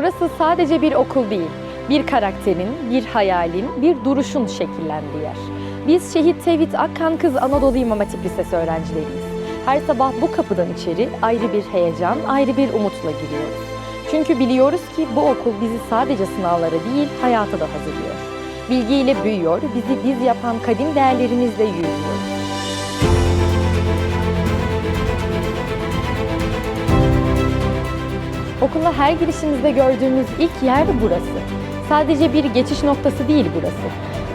Burası sadece bir okul değil, bir karakterin, bir hayalin, bir duruşun şekillendiği yer. Biz Şehit Tevhid Akkan Kız Anadolu İmam Hatip Lisesi öğrencileriyiz. Her sabah bu kapıdan içeri ayrı bir heyecan, ayrı bir umutla giriyoruz. Çünkü biliyoruz ki bu okul bizi sadece sınavlara değil, hayata da hazırlıyor. Bilgiyle büyüyor, bizi biz yapan kadim değerlerimizle yürüyor. Okula her girişimizde gördüğümüz ilk yer burası. Sadece bir geçiş noktası değil burası.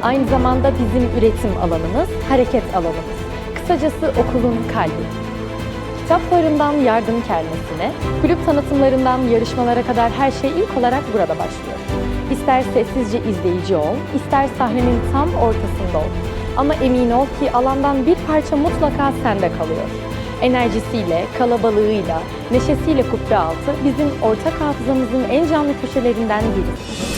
Aynı zamanda bizim üretim alanımız, hareket alanımız. Kısacası okulun kalbi. Kitaplarından yardım kermesine, kulüp tanıtımlarından yarışmalara kadar her şey ilk olarak burada başlıyor. İster sessizce izleyici ol, ister sahnenin tam ortasında ol. Ama emin ol ki alandan bir parça mutlaka sende kalıyor. Enerjisiyle, kalabalığıyla, neşesiyle kubbe altı bizim ortak hafızamızın en canlı köşelerinden birisi.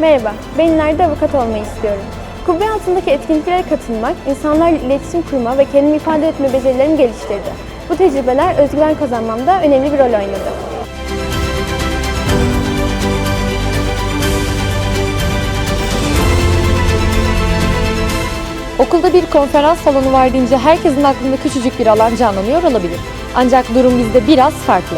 Merhaba, ben ileride avukat olmayı istiyorum. Kubbe altındaki etkinliklere katılmak, insanlarla iletişim kurma ve kendimi ifade etme becerilerimi geliştirdi. Bu tecrübeler özgüven kazanmamda önemli bir rol oynadı. Okulda bir konferans salonu var deyince herkesin aklında küçücük bir alan canlanıyor olabilir. Ancak durum bizde biraz farklı.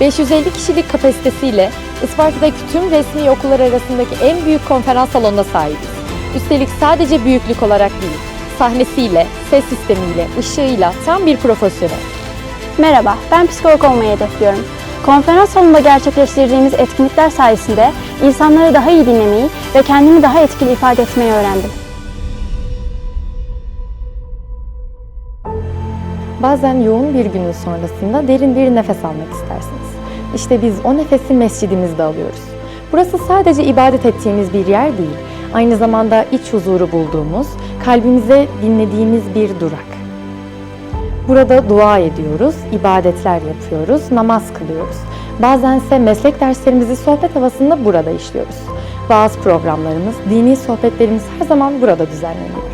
550 kişilik kapasitesiyle Isparta'daki tüm resmi okullar arasındaki en büyük konferans salonuna sahibiz. Üstelik sadece büyüklük olarak değil, sahnesiyle, ses sistemiyle, ışığıyla tam bir profesyonel. Merhaba, ben psikolog olmayı hedefliyorum. Konferans salonunda gerçekleştirdiğimiz etkinlikler sayesinde insanları daha iyi dinlemeyi ve kendimi daha etkili ifade etmeyi öğrendim. Bazen yoğun bir günün sonrasında derin bir nefes almak istersiniz. İşte biz o nefesi mescidimizde alıyoruz. Burası sadece ibadet ettiğimiz bir yer değil, aynı zamanda iç huzuru bulduğumuz, kalbimize dinlediğimiz bir durak. Burada dua ediyoruz, ibadetler yapıyoruz, namaz kılıyoruz. Bazense meslek derslerimizi sohbet havasında burada işliyoruz. Vaaz programlarımız, dini sohbetlerimiz her zaman burada düzenleniyor.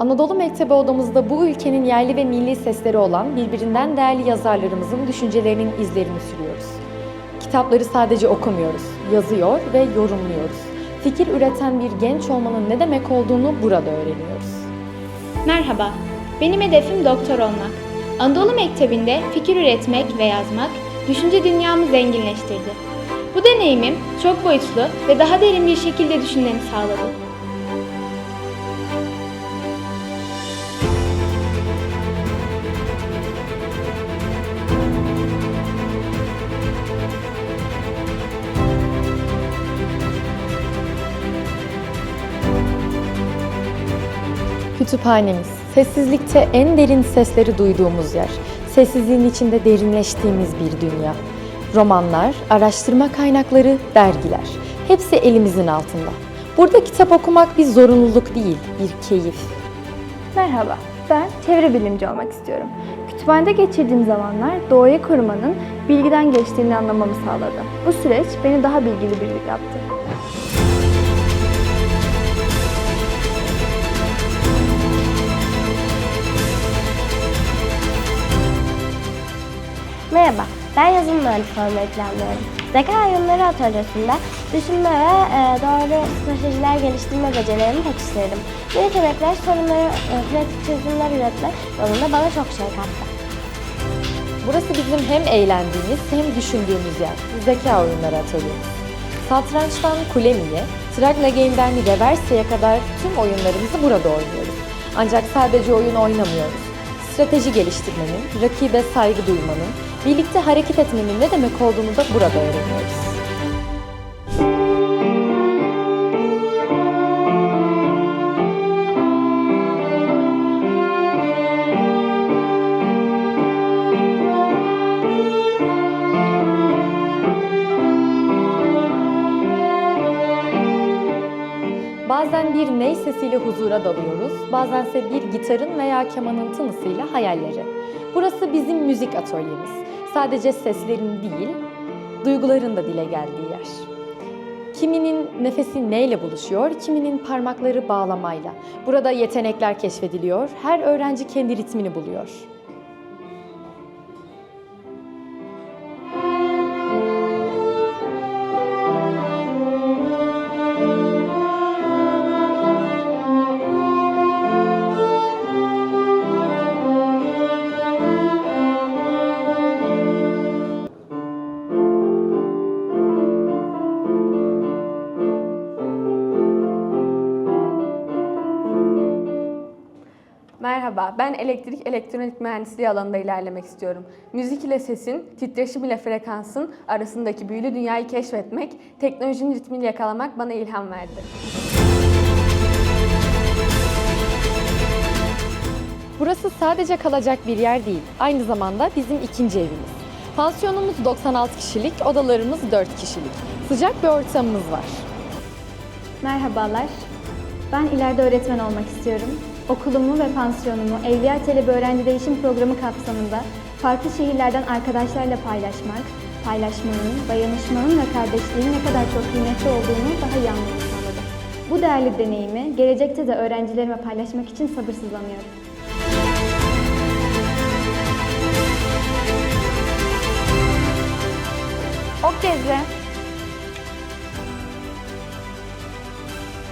Anadolu Mektebi odamızda bu ülkenin yerli ve milli sesleri olan birbirinden değerli yazarlarımızın düşüncelerinin izlerini sürüyoruz. Kitapları sadece okumuyoruz, yazıyor ve yorumluyoruz. Fikir üreten bir genç olmanın ne demek olduğunu burada öğreniyoruz. Merhaba, benim hedefim doktor olmak. Anadolu Mektebi'nde fikir üretmek ve yazmak, düşünce dünyamı zenginleştirdi. Bu deneyimim çok boyutlu ve daha derin bir şekilde düşünmemi sağladı. Kütüphanemiz, sessizlikte en derin sesleri duyduğumuz yer. Sessizliğin içinde derinleştiğimiz bir dünya. Romanlar, araştırma kaynakları, dergiler. Hepsi elimizin altında. Burada kitap okumak bir zorunluluk değil, bir keyif. Merhaba, ben çevre bilimci olmak istiyorum. Kütüphanede geçirdiğim zamanlar doğayı korumanın bilgiden geçtiğini anlamamı sağladı. Bu süreç beni daha bilgili biri yaptı. Merhaba, ben yazılım mühendisi olmayı planlıyorum. Zeka oyunları atölyesinde düşünme ve e, doğru stratejiler geliştirme becerilerimi pekiştirdim. Bu yetenekler sorunları, e, pratik çözümler üretme yolunda bana çok şey kattı. Burası bizim hem eğlendiğimiz hem düşündüğümüz yer. Zeka oyunları atölyemiz. Satrançtan Kulemi'ye, Trakla Game'den Reverse'ye kadar tüm oyunlarımızı burada oynuyoruz. Ancak sadece oyun oynamıyoruz. Strateji geliştirmenin, rakibe saygı duymanın, birlikte hareket etmenin ne demek olduğunu da burada öğreniyoruz. Bazen bir ney sesiyle huzura dalıyoruz, bazense bir gitarın veya kemanın tınısıyla hayallere. Burası bizim müzik atölyemiz. Sadece seslerin değil, duyguların da dile geldiği yer. Kiminin nefesi neyle buluşuyor, kiminin parmakları bağlamayla. Burada yetenekler keşfediliyor, her öğrenci kendi ritmini buluyor. Merhaba, ben elektrik elektronik mühendisliği alanında ilerlemek istiyorum. Müzik ile sesin, titreşim ile frekansın arasındaki büyülü dünyayı keşfetmek, teknolojinin ritmini yakalamak bana ilham verdi. Burası sadece kalacak bir yer değil, aynı zamanda bizim ikinci evimiz. Pansiyonumuz 96 kişilik, odalarımız 4 kişilik. Sıcak bir ortamımız var. Merhabalar. Ben ileride öğretmen olmak istiyorum. Okulumu ve pansiyonumu Evliya Çelebi Öğrenci Değişim Programı kapsamında farklı şehirlerden arkadaşlarla paylaşmak, paylaşmanın, dayanışmanın ve kardeşliğin ne kadar çok kıymetli olduğunu daha iyi anlamak sağladı. Bu değerli deneyimi gelecekte de öğrencilerime paylaşmak için sabırsızlanıyorum. Ok gezi.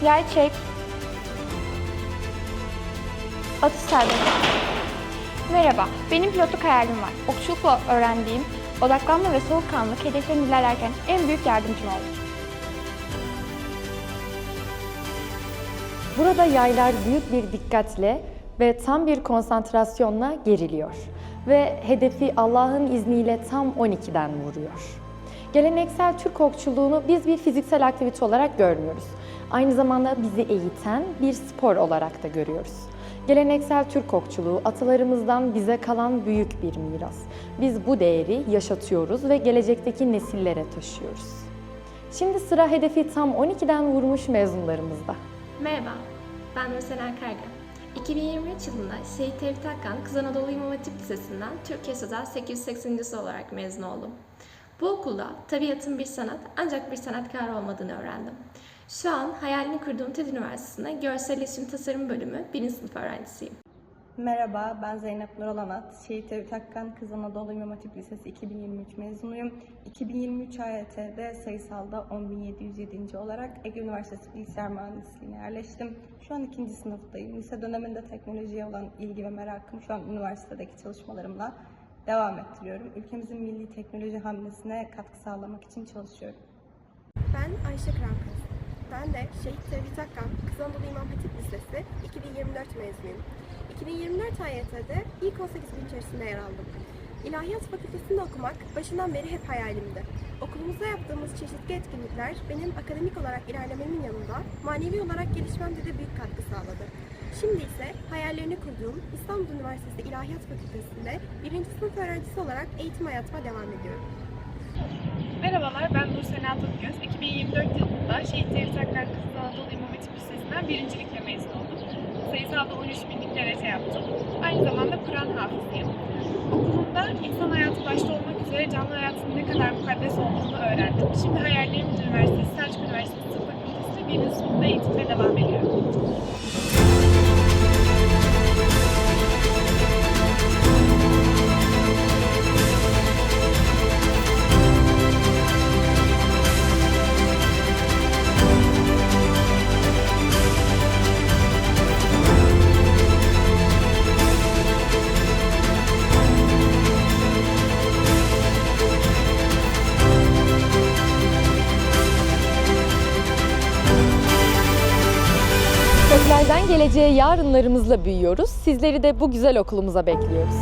Yay çek. Atış serbest. Merhaba, benim pilotluk hayalim var. Okçulukla öğrendiğim odaklanma ve soğukkanlılık hedeflerimi ilerlerken en büyük yardımcım oldu. Burada yaylar büyük bir dikkatle ve tam bir konsantrasyonla geriliyor. Ve hedefi Allah'ın izniyle tam 12'den vuruyor. Geleneksel Türk okçuluğunu biz bir fiziksel aktivite olarak görmüyoruz. Aynı zamanda bizi eğiten bir spor olarak da görüyoruz. Geleneksel Türk okçuluğu atalarımızdan bize kalan büyük bir miras. Biz bu değeri yaşatıyoruz ve gelecekteki nesillere taşıyoruz. Şimdi sıra hedefi tam 12'den vurmuş mezunlarımızda. Merhaba, ben Nurselen Karga. 2023 yılında Şehit Tevfik Akkan Kız Anadolu İmam Hatip Lisesi'nden Türkiye Sözel 880. olarak mezun oldum. Bu okulda tabiatın bir sanat ancak bir sanatkar olmadığını öğrendim. Şu an hayalini kurduğum TED Üniversitesi'nde Görsel İletişim Tasarım Bölümü 1. sınıf öğrencisiyim. Merhaba, ben Zeynep Nur Alanat. Şehit Tevfik Akkan Kız Anadolu İmam Hatip Lisesi 2023 mezunuyum. 2023 AYT'de sayısalda 10.707. olarak Ege Üniversitesi Bilgisayar Mühendisliğine yerleştim. Şu an ikinci sınıftayım. Lise döneminde teknolojiye olan ilgi ve merakım şu an üniversitedeki çalışmalarımla devam ettiriyorum. Ülkemizin milli teknoloji hamlesine katkı sağlamak için çalışıyorum. Ben Ayşe Kırankız. Ben de Şehit Tevfik Akkan Kız Anadolu İmam Hatip Lisesi 2024 mezunuyum. 2024 AYT'de ilk 18 bin içerisinde yer aldım. İlahiyat Fakültesinde okumak başından beri hep hayalimdi. Okulumuzda yaptığımız çeşitli etkinlikler benim akademik olarak ilerlememin yanında manevi olarak gelişmemde de büyük katkı sağladı. Şimdi ise hayallerini kurduğum İstanbul Üniversitesi İlahiyat Fakültesi'nde birinci sınıf öğrencisi olarak eğitim hayatıma devam ediyorum. Merhabalar, ben Nursena Atatgöz. 2024 yılında Şehit Tevfik Akkan Kız Anadolu İmam Hatip Lisesi'nden birincilikle mezun oldum. Sayısalda 13 binlik derece yaptım. Aynı zamanda Kur'an hafızıyım. Okulumda insan hayatı başta olmak üzere canlı hayatın ne kadar mukaddes olduğunu öğrendim. Şimdi hayallerimin üniversitesi, Selçuk Üniversitesi Tıp Fakültesi'nde birinci sınıfta eğitimine devam ediyorum. Geleceğe yarınlarımızla büyüyoruz. Sizleri de bu güzel okulumuza bekliyoruz.